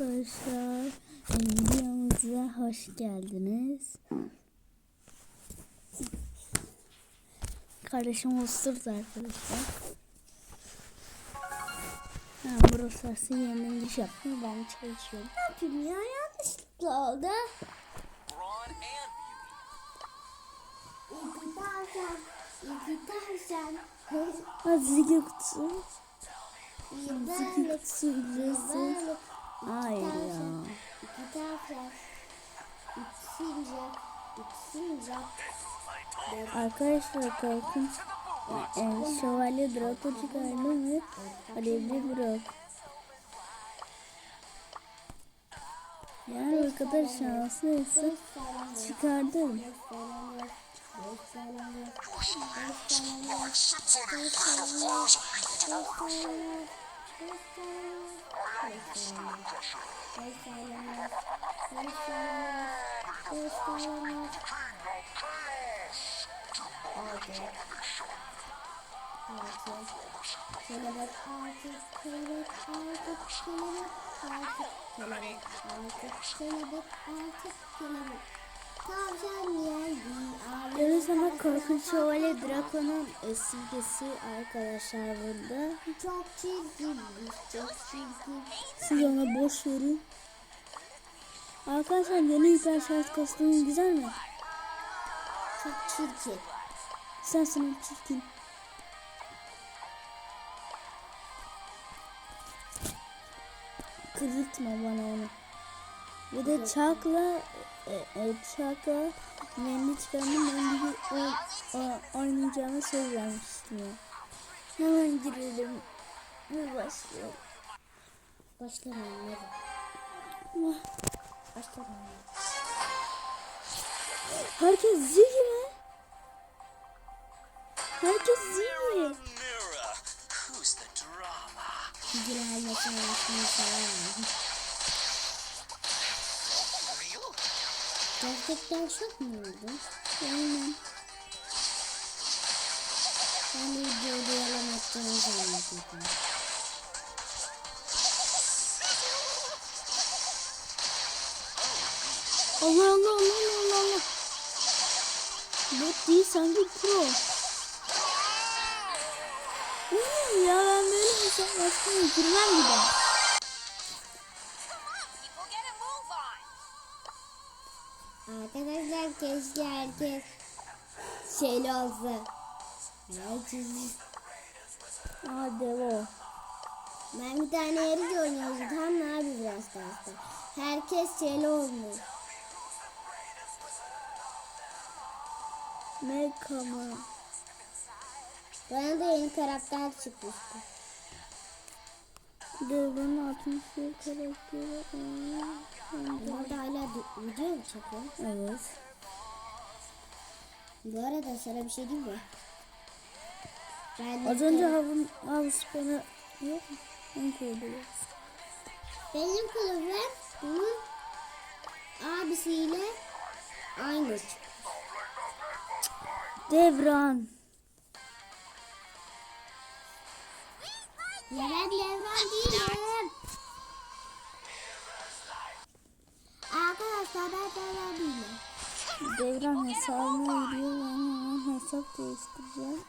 Arkadaşlar e, videomuza hoş geldiniz. Kardeşim osurdu arkadaşlar. Ha, burası aslında yeniden iş yapmıyor. Ben çalışıyorum. Ne yapayım ya yanlışlıkla oldu. İki tavşan. İki kutusu. Azıcık kutusu. Hayır ya. İki tavşan, iki sincap, iki sincap. Arkadaşlar korkunç. E, şövalye Draco çıkardım ve alevli Brock. Yani o kadar şanslıysa çıkardım. Ayak fıstığı kaşı. Efsaneler. Efsaneler. Efsaneler. Altı. Altı. Kelebek altı. Kelebek altı. Kelebek altı. Kelebek altı. Kelebek altı. Kelebek altı. Görüyoruz ama korkunç şövalye Draco'nun simgesi arkadaşlar burada. Çok çirkin. Çok çirkin. Siz ona boş verin. Arkadaşlar yeni hiper şarj kostümü güzel mi? Çok çirkin. Sensin çirkin. Kırıtma bana onu. Bir de çakla e, e, çakla yeni çıkardım ben bir o, o, oynayacağımı söz vermiştim ya. Hemen girelim ve başlayalım. Başlamayın. Vah, Başlamayın. Herkes zil mi? Herkes zil mi? Mira, who's the drama? Gerçekten şok mu oldu? Aynen. Ben de videoda yalan attığını zannediyordum. Allah Allah Allah Allah Allah. Bot değil sanki pro. Hmm, ya ben böyle hesaplaşmaya girmem bir daha. Arkadaşlar keşke herkes şeyli olsa. Herkes... Hadi o. Ben bir tane yarıcı oynuyoruz. Tam ne abi biraz derste. Herkes şeyli olmuş. Meka mı? Bana da yeni karakter çıkmıştı. Devranın 61 karakteri. Aa, Bunlar da hala video mu çekiyor? Evet. Bu arada sana bir şey diyeyim mi? Ben Az önce havun havuz bana yok mu? Ben koydum. Benim kılıfım abisiyle aynı. Devran. Ya ben Levran hesabıma giriyorum. Hemen hesap değiştireceğim.